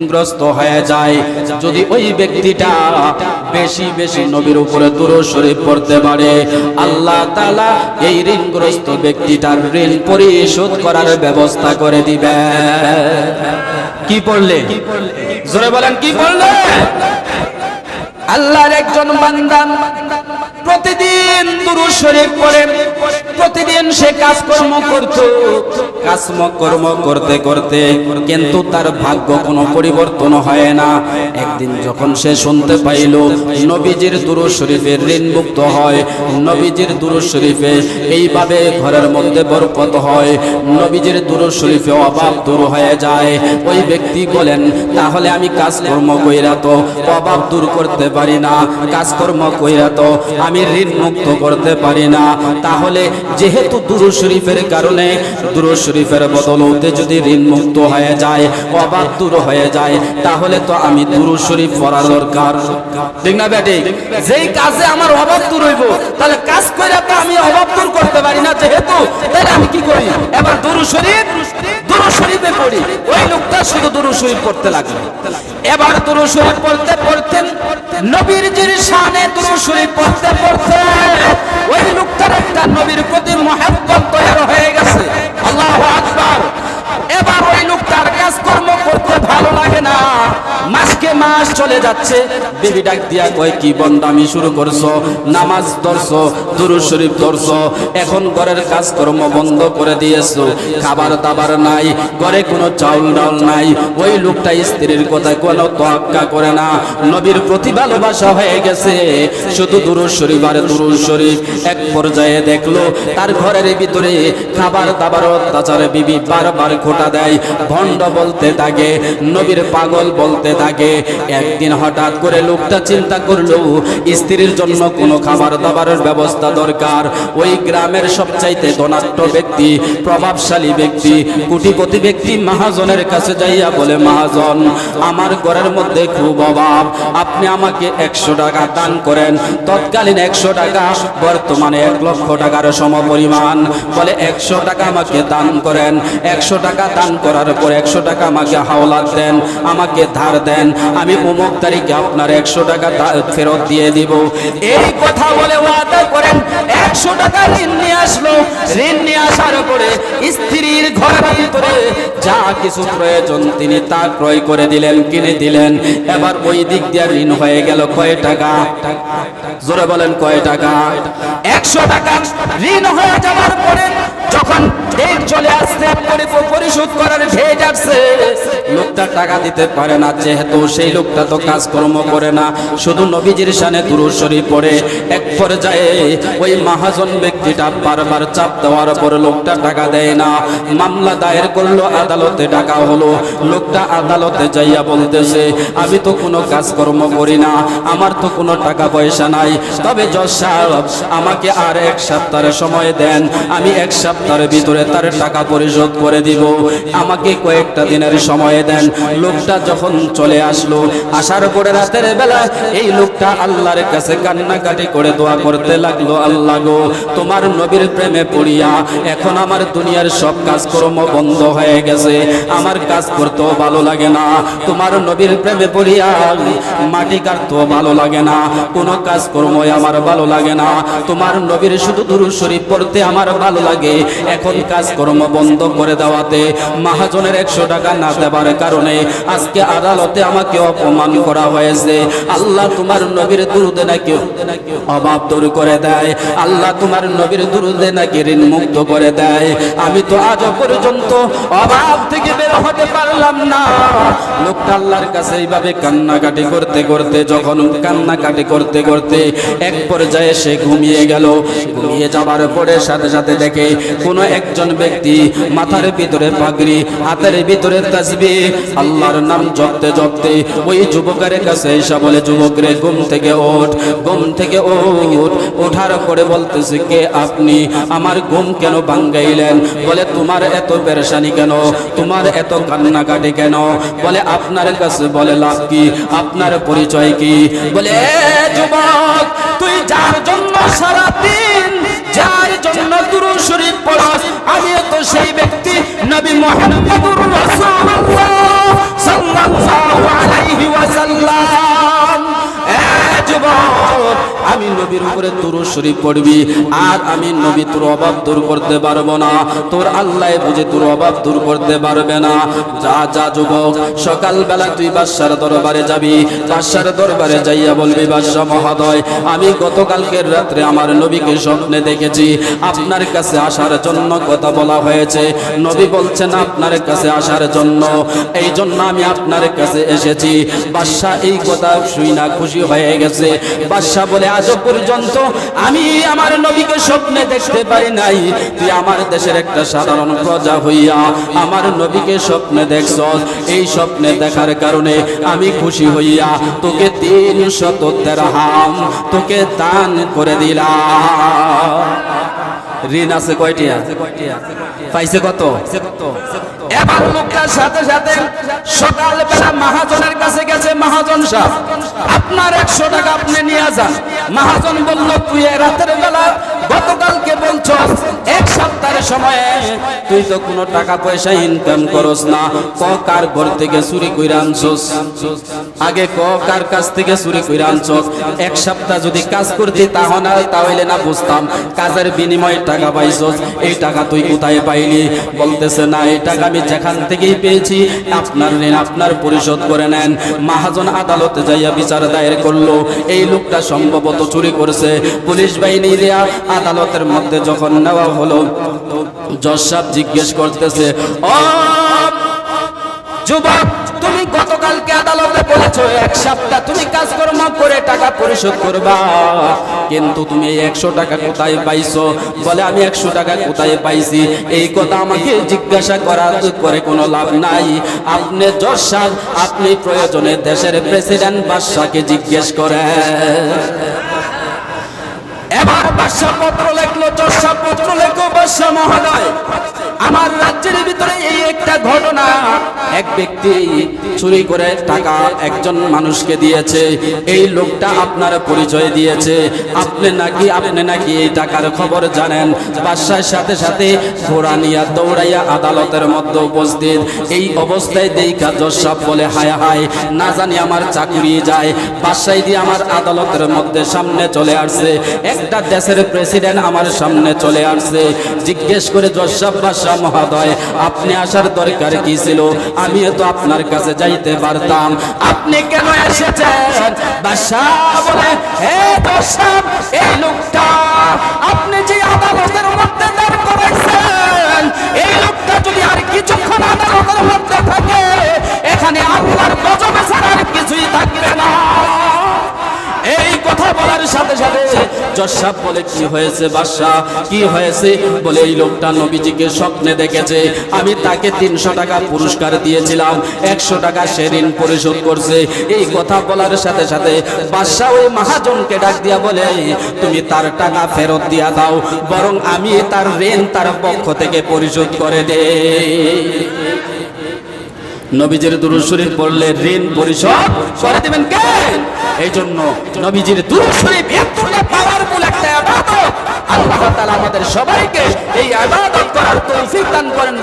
গ্রস্ত হয়ে যায়। যদি ওই ব্যক্তিটা বেশি বেশি নবীর উপরে দুরূদ শরীফ পড়তে পারে আল্লাহ তাআলা এই ঋণগ্রস্ত ব্যক্তিটার ঋণ পরিশোধ করার ব্যবস্থা করে দিবে। কি পড়লে? জোরে বলেন কি পড়লে? আল্লাহর একজন বান্দা প্রতিদিন দুরূদ শরীফ পড়ে, প্রতিদিন সে কাজকর্ম করত। কাজকর্ম করতে করতে কিন্তু তার ভাগ্য কোনো পরিবর্তন হয় না। একদিন যখন সে শুনতে পাইল, নবীজির দুরূদ শরীফের ঋণমুক্ত হয়, নবীজির দুরূদ শরীফে এইভাবে ঘরের মধ্যে বরকত হয়। নবীজির দুরূদ শরীফে অভাব দূর হয়ে যায়। ওই ব্যক্তি বলেন, তাহলে আমি কাজকর্ম কইরা তো অভাব দূর করতে পারি না। কাজকর্ম কইরা তো আমি ঋণ মুক্ত করতে পারি না, তাহলে যেহেতু দুরু শরীফের কারণে দুরু শরীফের বদলতে যদি ঋণ মুক্ত হয়ে যায় অভাব দূর হয়ে যায়, তাহলে তো আমি দুরু শরীফ পড়ার দরকার। ঠিক না ব্যাটি যেই কাজে আমার অভাব দূর হইব, তাহলে কাজ কইরা তো আমি অভাব দূর করতে পারি না যেহেতু, তাহলে আমি কি করি? এবার দুরু শরীফ, দুরু শরীফে পড়ি। ওই লোকটা শুধু দুরু শরীফ পড়তে লাগল। এবার দুরু শরীফ পড়তে, পড়তেন নবীর জির শানে দুরু শরীফ পড়তে পড়তে ওই চলে যাচ্ছে। বেবি ডাক দিয়া কয়, কি বন্দামি শুরু করছ? নামাজ ধরছো দুরু শরীফ ধরছো, এখন ঘরের কাজকর্ম বন্ধ করে দিয়েছ। খাবার দাবার নাই, ঘরে কোনো চাউল ডাল নাই। ওই লোকটা স্ত্রীর কথা কোনো তোয়াক্কা করে না। নবীর প্রতি ভালোবাসা হয়ে গেছে। শুধু দুরু শরীফ আর দুরু শরীফ। এক পর্যায়ে দেখল, তার ঘরের ভিতরে খাবার দাবার অত্যাচারে বিবি বারবার খোটা দেয়। ভণ্ড বলতে থাকে, নবীর পাগল বলতে থাকে। একদিন হঠাৎ করে লোকটা চিন্তা করল, স্ত্রীর জন্য কোনো খাবার দাবারের ব্যবস্থা দরকার। ওই গ্রামের সবচাইতে ধনাঢ্য ব্যক্তি, প্রভাবশালী ব্যক্তি, কোটিপতি ব্যক্তি মহাজনের কাছে যাইয়া বলে, মহাজন, আমার ঘরের মধ্যে খুব অভাব। আপনি আমাকে একশো টাকা দান করেন। তৎকালীন একশো টাকা বর্তমানে এক লক্ষ টাকার সমপরিমাণ। বলে, একশো টাকা আমাকে দান করেন। একশো টাকা দান করার পর একশো টাকা আমাকে হাওলাত দেন, আমাকে ধার দেন। আমি অমুক তারিখে আপনার একশো টাকা ফেরত দিয়ে দিব। এই কথা বলে ওয়াদা করেন, একশো টাকা ঋণ নিয়ে আসলো। ঋণ নিয়ে আসার পরে স্ত্রীর ঘরের ভিতরে যা কিছু প্রয়োজন তিনি তা ক্রয় করে দিলেন, কিনে দিলেন। এবার ওই দিক দিয়ে ঋণ হয়ে গেল কয় টাকা? জোরে বলেন কয় টাকা? একশো টাকা ঋণ হয়ে যাওয়ার পরে যখন ডেট চলে আসছে, পরি- পরিশোধ করার ডেট আসছে। লোকটা টাকা দিতে পারে না, যেহেতু সেই লোকটা তো কাজকর্ম করে না। শুধু নবীজির শানে দুরুদ পড়ে, এক পর্যায়ে ওই মহাজন ব্যক্তিটা বারবার চাপ দেওয়ার পর লোকটা টাকা দেয় না। মামলা দায়ের করল, আদালতে টাকা হলো। লোকটা আদালতে যাইয়া বলতেছে, আমি তো কোনো কাজকর্ম করি না, আমার তো কোনো টাকা পয়সা নাই। তবে জজ সাহেব, আমাকে আর এক সপ্তাহের সময় দেন। আমি এক সপ্তাহের ভিতরে তার টাকা পরিশোধ করে দিব। আমাকে কয়েকটা দিনের সময় দেন। লোকটা যখন চলে আসলো, আসার পরে রাতের বেলা এই লোকটা আল্লাহর কাছে কান্নাকাটি করে দোয়া করতে লাগল, আল্লাহ গো, তোমার নবীর প্রেমে পড়িয়া এখন আমার দুনিয়ার সব কাজকর্ম বন্ধ হয়ে গেছে। আমার কাজ করতেও ভালো লাগে না। তোমার নবীর প্রেমে পড়িয়া মাটি কাটতেও ভালো লাগে না। কোনো কাজকর্মই আমার ভালো লাগে না। তোমার নবীর শুধু দুরু শরীফ পড়তে আমার ভালো লাগে। এখন কাজকর্ম বন্ধ করে দেওয়াতে মহাজনের একশো টাকা না দেবার কারণে আজকে আদালতে আমাকে অপমান করা হয়েছে। আল্লাহ তোমার নবীর দুরুদে নাকি অভাব দূর করে দেয়। আল্লাহ তোমার নবীর দুরুদে নাকি ঋণ মুক্ত করে দেয়। আমি তো আজ পর্যন্ত অভাব থেকে বের হতে পারলাম না। লোকটা আল্লাহর কাছে এইভাবে কান্নাকাটি করতে করতে, যখন কান্নাকাটি করতে করতে এক পর্যায়ে সে ঘুমিয়ে গেল। ঘুমিয়ে যাবার পরে সাথে সাথে দেখে কোন একজন ব্যক্তি মাথার ভিতরে পাগড়ি, হাতের ভিতরে তাসবি আল্লাহর নাম জপতে জপতে ওই যুবকের কাছে এসে বলে, যুবক রে, ঘুম থেকে ওঠ, ঘুম থেকে ওঠ। ওঠার পরে বলতেছে, কে আপনি? আমার ঘুম কেন ভাঙ্গাইলেন? বলে, তোমার এত পেরেশানি কেন? তোমার এত কান্নাকাটি কেন? বলে, আপনার কাছে বলে, লাভ কি? আপনার পরিচয় কি? বলে যুবক, তুই যার জন্য সারাদিন যার জন্য দুরুদ শরীফ পড়াস আমি তো সেই ব্যক্তি নবী মুহাম্মদুর রাসূলুল্লাহ সাল্লাল্লাহু সাল্লাম এ যুবক আমি নবীর উপরে তুরু শরীফ পড়বি, আর আমি নবী তোর অভাব দূর করতে পারব না। তোর আল্লাহ বুঝে তোর অভাব দূর করতে পারবে না। যা যা যুবক, সকালবেলা তুই বাদশার দরবারে যাবি। বাদশার দরবারে যাইয়া বলবি বাদশাহ মহোদয়, আমি গতকালকের রাত্রে আমার নবীকে স্বপ্নে দেখেছি। আপনার কাছে আসার জন্য কথা বলা হয়েছে। নবী বলছেন, আপনার কাছে আসার জন্য। এই জন্য আমি আপনার কাছে এসেছি। বাদশাহ এই কথা শুই না খুশি হয়ে গেছে। বাদশাহ বলে আজ পর্যন্ত আমি আমার নবীকে স্বপ্নে দেখতে পারি নাই। তুই আমার দেশের একটা সাধারণ প্রজা হইয়া আমার নবীকে স্বপ্নে দেখছ এই স্বপ্নে দেখার কারণে আমি খুশি হইয়া তোকে তিন শত হাম তোকে দান করে দিলাম। ঋণ আছে কয়টি? আছে কয়টি আছে পাইছে কত কত? এবার লোকটার সাথে সাথে সকালবেলা মহাজনের কাছে গেছে, মহাজন সাহেব, আপনার একশো টাকা আপনি নিয়ে যান। মহাজন বলল, তুই রাতের বেলা গতকালকে বলছো, এক সপ্তাহের সময়ে তুই তো কোনো টাকা পয়সা ইনকাম করস না। ক কার ঘর থেকে চুরি কইরা আনছস? আগে ক কার কাছ থেকে চুরি কইরা আনছস? এক সপ্তাহ যদি কাজ করতি তাহলে তাহলে না বুঝতাম কাজের বিনিময়ে টাকা পাইছস। এই টাকা তুই কোথায় পাইলি? বলতেছে, না, এই টাকা আমি যেখান থেকেই পেয়েছি, আপনার ঋণ আপনার পরিশোধ করে নেন। মহাজন আদালতে যাইয়া বিচার দায়ের করল। এই লোকটা সম্ভবত চুরি করেছে। পুলিশ বাহিনী দেয়া আদালতের মধ্যে যখন নেওয়া হলো জজ সাহেব জিজ্ঞেস করতেছে ও যুবক, তুমি গতকালকে আদালতে বলেছ, এক সপ্তাহ তুমি কাজকর্ম করে টাকা পরিশোধ করবা, কিন্তু তুমি একশো টাকা কোথায় পাইছো? বলে, আমি একশো টাকা কোথায় পাইছি? এই কথা আমাকে জিজ্ঞাসা করা করে কোনো লাভ নাই। আপনি সাহেব আপনি প্রয়োজনে দেশের প্রেসিডেন্ট বাদশাকে জিজ্ঞেস করেন। এবার বাদশা পত্র লেখলো চর্ষা পত্র লেখো বাদশা মহোদয়। আমার রাজ্যের ভিতরে এই একটা ঘটনা, এক ব্যক্তি চুরি করে টাকা একজন মানুষকে দিয়েছে, এই লোকটা আপনার পরিচয় দিয়েছে, আপনি নাকি আপনি নাকি এই টাকার খবর জানেন? বাদশার সাথে সাথে ঘোড়া নিয়া দৌড়াইয়া আদালতের মধ্যে উপস্থিত। এই অবস্থায় দেখা জসাব বলে, হায় হায়, না জানি আমার চাকুরি যায়। বাসায় দিয়ে আমার আদালতের মধ্যে সামনে চলে আসছে। একটা দেশের প্রেসিডেন্ট আমার সামনে চলে আসছে। জিজ্ঞেস করে জসাব বাদশাহ মহোদয়, আপনি আসার দরকার কি ছিল? আমি তো আপনার কাছে যাইতে পারতাম। আপনি কেন এসেছেন? বাদশাহ বলে, হে জসাব এই লোকটা, আপনি যে জসাব বলে, কি হয়েছে বাদশাহ কি হয়েছে? বলে, এই লোকটা নবীজিকে স্বপ্নে দেখেছে। আমি তাকে তিনশো টাকা পুরস্কার দিয়েছিলাম। একশো টাকা সে ঋণ পরিশোধ করছে। এই কথা বলার সাথে সাথে বাদশাহ ওই মহাজনকে ডাক দিয়া বলে, তুমি তার টাকা ফেরত দিয়া দাও, বরং আমি তার ঋণ তার পক্ষ থেকে পরিশোধ করে দে। নবীজির দুরুদ শরীফ পড়লে ঋণ পরিশোধ করে দিবেন কে? এই জন্য নবীজির দুরুদ শরীফ আল্লাহ তালা আমাদের সবাইকে এই আবাদত করার তৌফিক দান করেন।